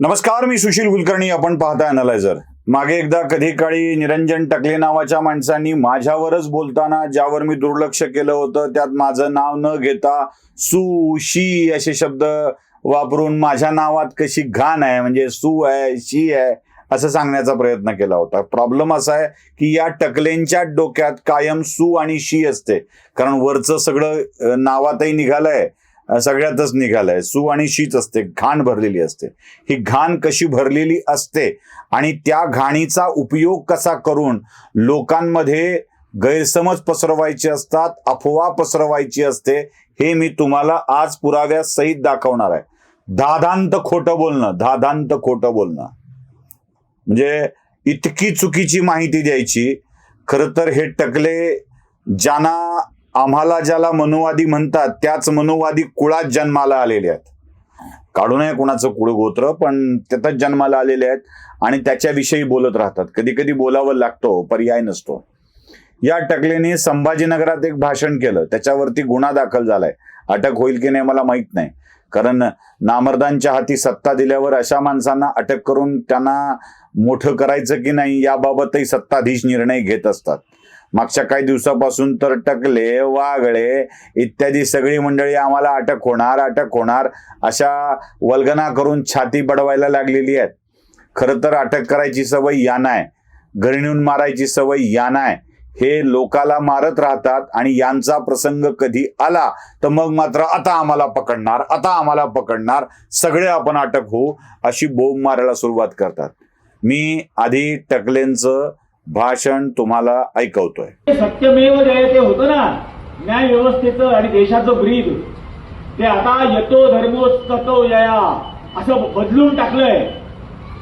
नमस्कार मी सुशील कुलकर्णी आपण पाहता अनालायझर मागे एकदा कधी काळी निरंजन टकले नावाच्या माणसांनी माझ्यावरच बोलताना ज्यावर मी दुर्लक्ष केलं होतं त्यात माझं नाव न घेता सु शी असे शब्द वापरून माझ्या नावात कशी घाण आहे म्हणजे सु आहे शी आहे असं सांगण्याचा प्रयत्न केला होता. प्रॉब्लेम असा आहे की या टकलेंच्या डोक्यात कायम सु आणि शी असते. कारण वरचं सगळं नावातही निघालंय. सगळ्यातच निघालंय. सु आणि शीच असते घाण भरलेली असते. ही घाण कशी भरलेली असते आणि त्या घाणीचा उपयोग कसा करून लोकांमध्ये गैरसमज पसरवायचे असतात अफवा पसरवायची असते हे मी तुम्हाला आज पुराव्यासहित दाखवणार आहे. धादांत खोटं बोलणं धादांत खोटं बोलणं. म्हणजे इतकी चुकीची माहिती द्यायची खरं तर हे टकले ज्यांना आम्हाला ज्याला मनुवादी म्हणतात त्याच मनुवादी कुळात जन्माला आलेले आहेत. काढू नये कुणाचं कुळ गोत्र पण त्यातच जन्माला आलेले आहेत आणि त्याच्याविषयी बोलत राहतात. कधी कधी बोलावं लागतो पर्याय नसतो. या टकलेने संभाजीनगरात एक भाषण केलं. त्याच्यावरती गुन्हा दाखल झालाय. अटक होईल की नाही मला माहीत नाही. कारण नामर्दांच्या हाती सत्ता दिल्यावर अशा माणसांना अटक करून त्यांना मोठं करायचं की नाही याबाबतही सत्ताधीश निर्णय घेत असतात. मागच्या काही दिवसापासून तर टकले वागळे इत्यादी सगळी मंडळी आम्हाला अटक होणार अटक होणार अशा वल्गना करून छाती बडवायला लागलेली आहेत. खरं तर अटक करायची सवय याना आहे घरी नेऊन मारायची सवय याना आहे हे लोकाला मारत राहतात आणि यांचा प्रसंग कधी आला तर मग मात्र आता आम्हाला पकडणार आता आम्हाला पकडणार. सगळे आपण अटक होऊ अशी बोंब मारायला सुरुवात करतात. मी आधी टकलेंचं भाषण तुम्हाला ऐकवतोय. सत्यमेव जयते होतं ना न्याय व्यवस्थेचं आणि देशाचं ब्रीद ते आता यतो धर्मोस्ततो जया असं बदलून टाकलंय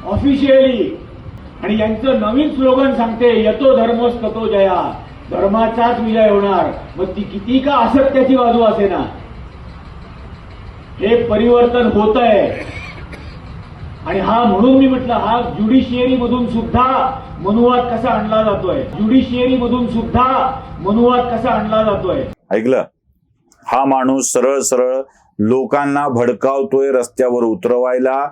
ऑफिशियली आणि यांचं नवीन स्लोगन सांगते यतो धर्मोस्ततो जया धर्माचाच विजय होणार. मग ती किती का असत्याची बाजू असे ना? हे परिवर्तन होत आहे आणि हा म्हणून मी म्हटलं हा ज्युडिशियरी मधून सुद्धा मनुवाद कसा आणला जातोय? ज्युडिशियरी मधून सुद्धा मनुवाद कसा आणला जातोय? ऐकलं? हा माणूस सरळ सरळ लोकांना भडकावतोय रस्त्यावर उतरवायला.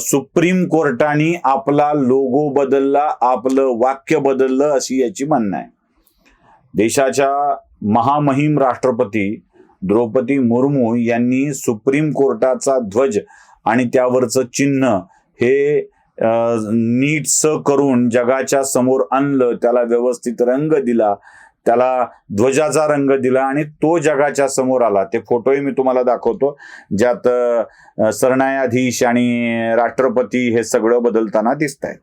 सुप्रीम कोर्टाने आपला लोगो बदलला आपलं वाक्य बदललं अशी याची म्हणणं आहे. देशाच्या महामहिम राष्ट्रपती द्रौपदी मुर्मू यांनी सुप्रीम कोर्टाचा ध्वज आणि त्यावरचं चिन्ह हे नीटसं करून जगाच्या समोर आणलं त्याला व्यवस्थित रंग दिला त्याला ध्वजाचा रंग दिला आणि तो जगाच्या समोर आला. ते फोटोही मी तुम्हाला दाखवतो. ज्यात सरन्यायाधीश आणि राष्ट्रपती हे सगळं बदलताना दिसत आहे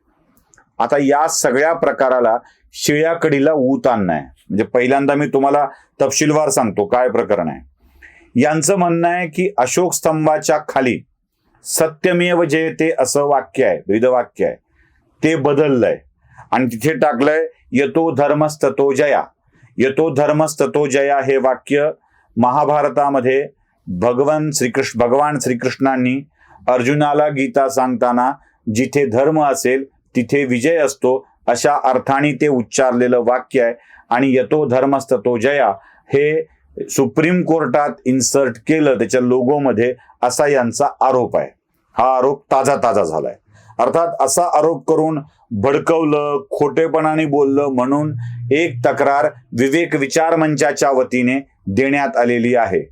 आता या सगळ्या प्रकाराला शिळ्या कडीला ऊत आणणं आहे. म्हणजे पहिल्यांदा मी तुम्हाला तपशीलवार सांगतो काय प्रकरण आहे. यांचं म्हणणं आहे की अशोक स्तंभाच्या खाली सत्यमेव जयते असं वाक्य आहे वेदवाक्य आहे. ते बदललंय. आणि तिथे टाकलंय यतो धर्मस्ततो जया. यतो धर्मस्ततो जया हे वाक्य महाभारतामध्ये भगवान श्रीकृष्ण भगवान श्रीकृष्णांनी अर्जुनाला गीता सांगताना जिथे धर्म असेल तिथे विजय असतो अशा अर्थाने ते उच्चारलेलं वाक्य आहे. आणि यतो धर्मस्ततो जया हे सुप्रीम कोर्टात इन्सर्ट केलं त्याच्या लोगोमध्ये असा यांचा आरोप आहे. हा आरोप ताजा ताजा झालाय. अर्थात असा आरोप करून भडकवलं खोटेपणाने बोललं म्हणून एक तक्रार विवेक विचार मंचाच्या वतीने देण्यात आलेली आहे.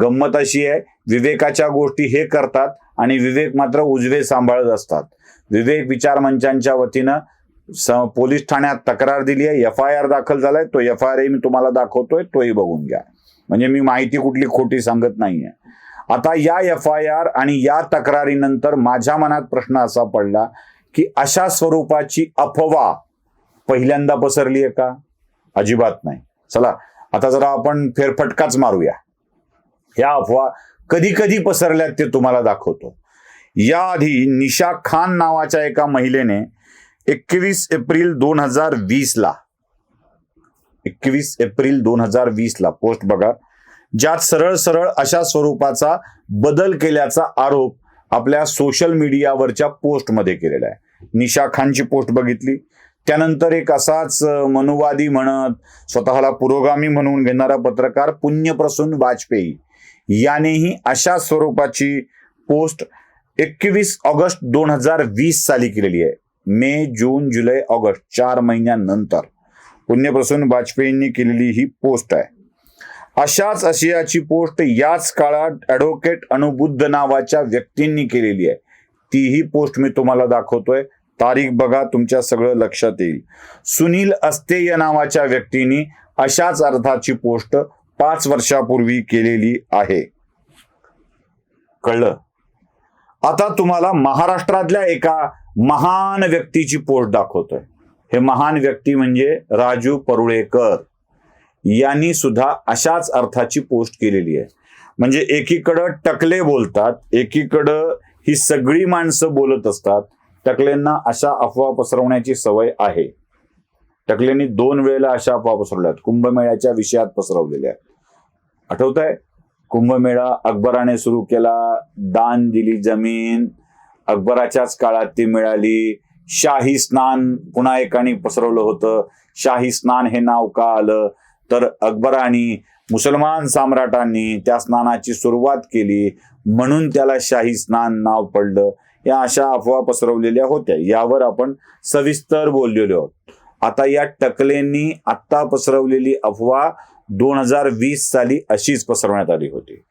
गंमत अशी आहे विवेकाच्या गोष्टी हे करतात आणि विवेक मात्र उजवे सांभाळत असतात. विवेक विचार मंचांच्या वतीनं स पोलीस ठाण्यात तक्रार दिली आहे. एफ आय आर दाखल झालाय. तो एफ आय आर मी तुम्हाला दाखवतोय. तोही बघून घ्या. म्हणजे मी माहिती कुठली खोटी सांगत नाहीये. आता या एफ आय आर आणि या तक्रारीनंतर माझ्या मनात प्रश्न असा पडला की अशा स्वरूपाची अफवा पहिल्यांदा पसरली आहे का? अजिबात नाही. चला आता जरा आपण फेरफटकाच मारूया. ह्या अफवा कधी कधी पसरल्यात ते तुम्हाला दाखवतो. याआधी निशा खान नावाच्या एका महिलेने एकवीस एप्रिल दोन हजार वीस ला एकवीस एप्रिल दोन हजार वीस ला पोस्ट बघा. ज्यात सरळ सरळ अशा स्वरूपाचा बदल केल्याचा आरोप आपल्या सोशल मीडियावरच्या पोस्टमध्ये केलेला आहे. निशा खानची पोस्ट बघितली. त्यानंतर एक असाच मनुवादी म्हणत स्वतःला पुरोगामी म्हणून घेणारा पत्रकार पुण्यप्रसून वाजपेयी. यानेही अशा स्वरूपाची पोस्ट एकवीस ऑगस्ट दोन हजार वीस साली केलेली आहे. मे जून जुलै ऑगस्ट चार महिन्यानंतर. पुण्यप्रसून वाजपेयींनी केलेली ही पोस्ट आहे. अशाच आशियाची पोस्ट याच काळात ॲडव्होकेट अनुबुद्ध नावाच्या व्यक्तींनी केलेली आहे. तीही पोस्ट मी तुम्हाला दाखवतोय. तारीख बघा तुमच्या सगळं लक्षात येईल. सुनील अस्तेय नावाच्या व्यक्तींनी अशाच अर्थाची पोस्ट पाच वर्षापूर्वी केलेली आहे. कळलं? आता तुम्हाला महाराष्ट्रातल्या एका महान व्यक्तीची पोस्ट दाखवतोय. हे महान व्यक्ती म्हणजे राजू परुळेकर. यांनी सुद्धा अशाच अर्थाची पोस्ट केलेली आहे. म्हणजे एकीकडं टकले बोलतात एकीकडं ही सगळी माणसं बोलत असतात. टकलेंना अशा अफवा पसरवण्याची सवय आहे. टकलेंनी दोन वेळेला अशा अफवा पसरवल्यात. कुंभमेळ्याच्या विषयात पसरवलेल्या आठवत आहे कुंभमेळा अकबराने सुरू केला. दान दिली जमीन. अकबराच्याच काळात ती मिळाली. शाही स्नान पुन्हा एकाने पसरवलं होतं. शाही स्नान हे नाव का आलं? तर अकबराने मुसलमान सम्राटांनी त्या स्नानाची सुरुवात केली. म्हणून त्याला शाही स्नान नाव पडलं. या अशा अफवा पसरवलेल्या होत्या. यावर आपण सविस्तर बोललेलो आहोत. आता या टकलेंनी आत्ता पसरवलेली अफवा दोन हजार वीस साली अशीच पसरवण्यात आली होती.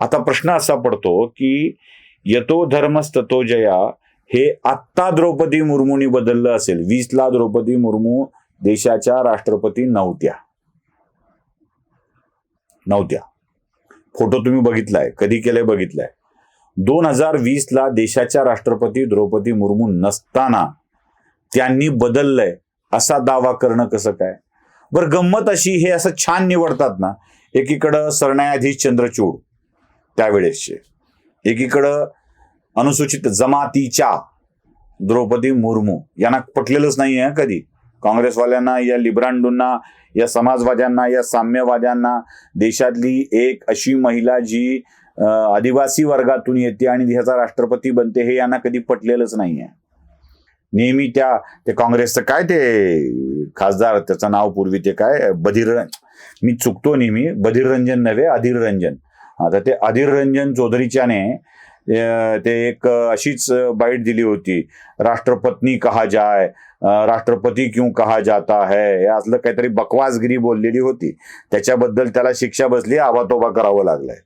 आता प्रश्न असा पडतो की यतो धर्मस्ततो जया हे आत्ता द्रौपदी मुर्मूनी बदललं असेल. वीसला द्रौपदी मुर्मू देशाच्या राष्ट्रपती नव्हत्या. नव्हत्या. फोटो तुम्ही बघितलाय कधी केले बघितलाय. दोन हजार वीस ला देशाच्या राष्ट्रपती द्रौपदी मुर्मू नसताना त्यांनी बदललंय असा दावा करणं कसं काय? बरं गंमत अशी हे असं छान निवडतात ना एकीकडं सरन्यायाधीश चंद्रचूड त्यावेळेसचे. एकीकडं अनुसूचित जमातीच्या द्रौपदी मुर्मू. यांना पटलेलंच नाही आहे कधी. काँग्रेसवाल्यांना या लिब्रांडूंना या समाजवाद्यांना या साम्यवाद्यांना देशातली एक अशी महिला जी आदिवासी वर्गातून येते आणि ह्याचा राष्ट्रपती बनते हे यांना कधी पटलेलंच नाही आहे नेहमी त्या ते काँग्रेसचं काय ते खासदार त्याचं नाव पूर्वी ते काय बधीर मी चुकतो नेहमी बधीर रंजन नव्हे अधीर रंजन. आता ते अधीर रंजन चौधरीच्याने ते एक अशीच बाईट दिली होती. राष्ट्रपत्नी कहा जाय राष्ट्रपती क्यों कहा जाता है असलं काहीतरी बकवासगिरी बोललेली होती. त्याच्याबद्दल त्याला शिक्षा बसली आबातोबा करावं लागलाय.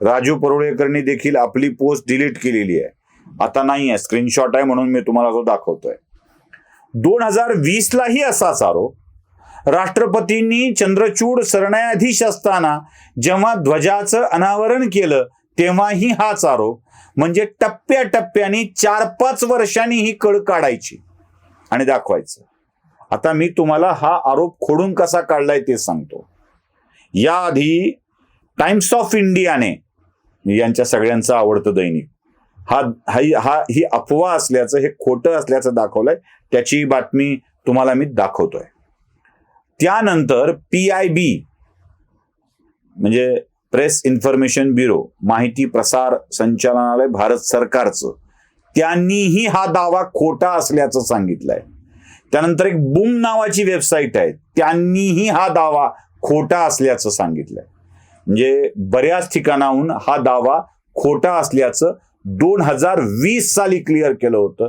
राजू परुळेकरनी देखील आपली पोस्ट डिलीट केलेली आहे. आता नाही आहे स्क्रीनशॉट आहे म्हणून मी तुम्हाला तो दाखवतोय. दोन हजार वीस लाही असाच आरोप राष्ट्रपतींनी चंद्रचूड सरन्यायाधीश असताना जेव्हा ध्वजाचं अनावरण केलं तेव्हाही हाच आरोप. म्हणजे टप्प्याटप्प्याने चार पाच वर्षांनी ही कळ काढायची. आणि दाखवायचं. आता मी तुम्हाला हा आरोप खोडून कसा काढलाय ते सांगतो. याआधी टाइम्स ऑफ इंडियाने यांच्या सगळ्यांचं आवडतं दैनिक हा हा- हा ही अफवा असल्याचं हे खोटं असल्याचं दाखवलंय त्याची बातमी तुम्हाला मी दाखवतोय. त्यानंतर पी आय बी म्हणजे प्रेस इन्फॉर्मेशन ब्युरो माहिती प्रसार संचालनालय भारत सरकारचं. त्यांनीही हा दावा खोटा असल्याचं सांगितलंय. त्यानंतर एक बुम नावाची वेबसाईट आहे. त्यांनीही हा दावा खोटा असल्याचं सांगितलंय. म्हणजे बऱ्याच ठिकाणाहून हा दावा खोटा असल्याचं दोन हजार वीस साली क्लिअर केलं होतं.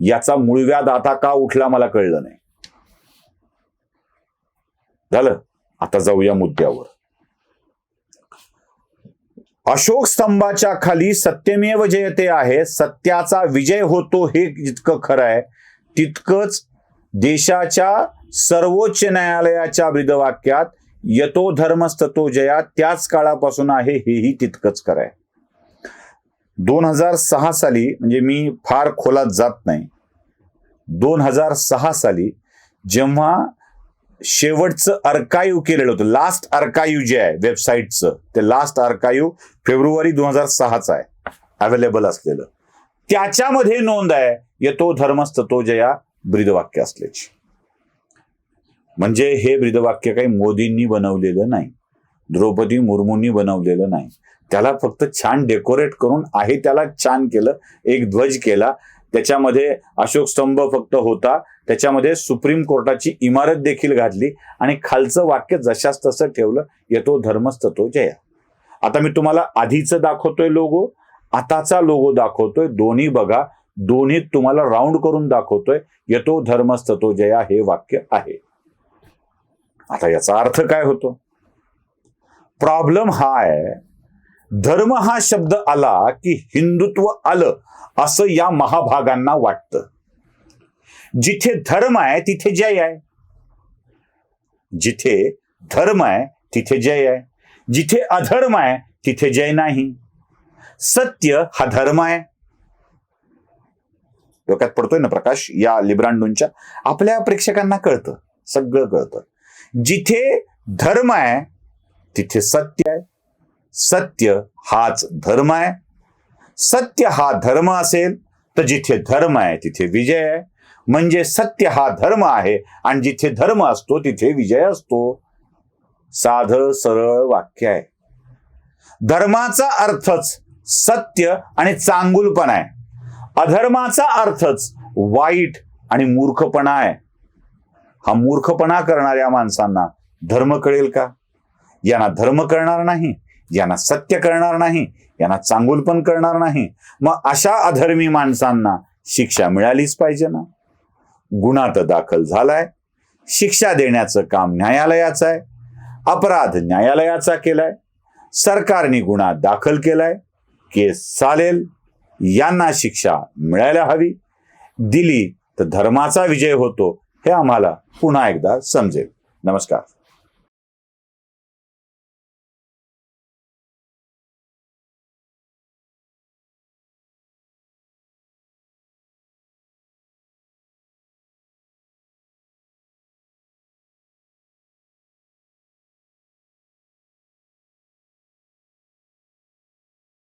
याचा मूळव्याद आता का उठला मला कळलं नाही. झालं? आता जाऊया मुद्द्यावर. अशोक स्तंभाच्या खाली सत्यमेव जयते आहे सत्याचा विजय होतो हे जितकं खरं आहे तितकंच देशाच्या सर्वोच्च न्यायालयाच्या ब्रीदवाक्यात यतो धर्मस्ततो जया त्याच काळापासून आहे हेही तितकंच खरं आहे. दोन हजार सहा साली म्हणजे मी फार खोलात जात नाही दोन हजार सहा साली जेव्हा शेवटचं अर्काईव्ह केलेलं होतं. लास्ट अर्काईव्ह जे आहे वेबसाईटचं ते लास्ट अर्काईव्ह फेब्रुवारी दोन हजार सहाचं आहे. अवेलेबल असलेलं. त्याच्यामध्ये नोंद आहे येतो धर्मस्त तो जया ब्रीदवाक्य असल्याची. म्हणजे हे ब्रीदवाक्य काही मोदींनी बनवलेलं नाही. द्रौपदी मुर्मूंनी बनवलेलं नाही. त्याला फक्त छान डेकोरेट करून आहे त्याला छान केलं एक ध्वज केला त्याच्यामध्ये अशोक स्तंभ फक्त होता. त्याच्यामध्ये सुप्रीम कोर्टाची इमारत देखील घातली आणि खालचं वाक्य जशाच तसं ठेवलं येतो धर्मस्ततो जया. आता मी तुम्हाला आधीचं दाखवतोय लोगो आताचा लोगो दाखवतोय. दोन्ही बघा दोन्ही तुम्हाला राऊंड करून दाखवतोय. येतो धर्मस्ततो जया हे वाक्य आहे. आता याचा अर्थ काय होतो? प्रॉब्लेम हा आहे धर्म हा शब्द आला की हिंदुत्व आलं असं या महाभागांना वाटतं. जिथे धर्म आहे तिथे जय आहे. जिथे धर्म आहे तिथे जय आहे. जिथे अधर्म आहे तिथे जय नाही. सत्य हा धर्म आहे. डोक्यात पडतोय ना प्रकाश? या लिब्रांडूंच्या. आपल्या प्रेक्षकांना कळतं. सगळं कळतं. जिथे धर्म आहे तिथे सत्य आहे. सत्य हाच धर्म आहे. सत्य हा धर्म असेल तर जिथे धर्म आहे तिथे विजय आहे. म्हणजे सत्य हा धर्म आहे आणि जिथे धर्म असतो तिथे विजय असतो. साध सरळ वाक्य आहे. धर्माचा अर्थच सत्य आणि चांगुलपणा आहे. अधर्माचा अर्थच वाईट आणि मूर्खपणा आहे. हा मूर्खपणा करणाऱ्या माणसांना धर्म कळेल का? यांना धर्म कळणार नाही. यांना सत्य करणार नाही यांना चांगुलपण करणार नाही. मग अशा अधर्मी माणसांना शिक्षा मिळालीच पाहिजे ना? गुन्हा तर दाखल झालाय. शिक्षा देण्याचं काम न्यायालयाचं आहे. अपराध न्यायालयाचा केलाय. सरकारने गुन्हा दाखल केलाय. केस चालेल. यांना शिक्षा मिळायला हवी. दिली तर धर्माचा विजय होतो. हे आम्हाला पुन्हा एकदा समजेल. नमस्कार.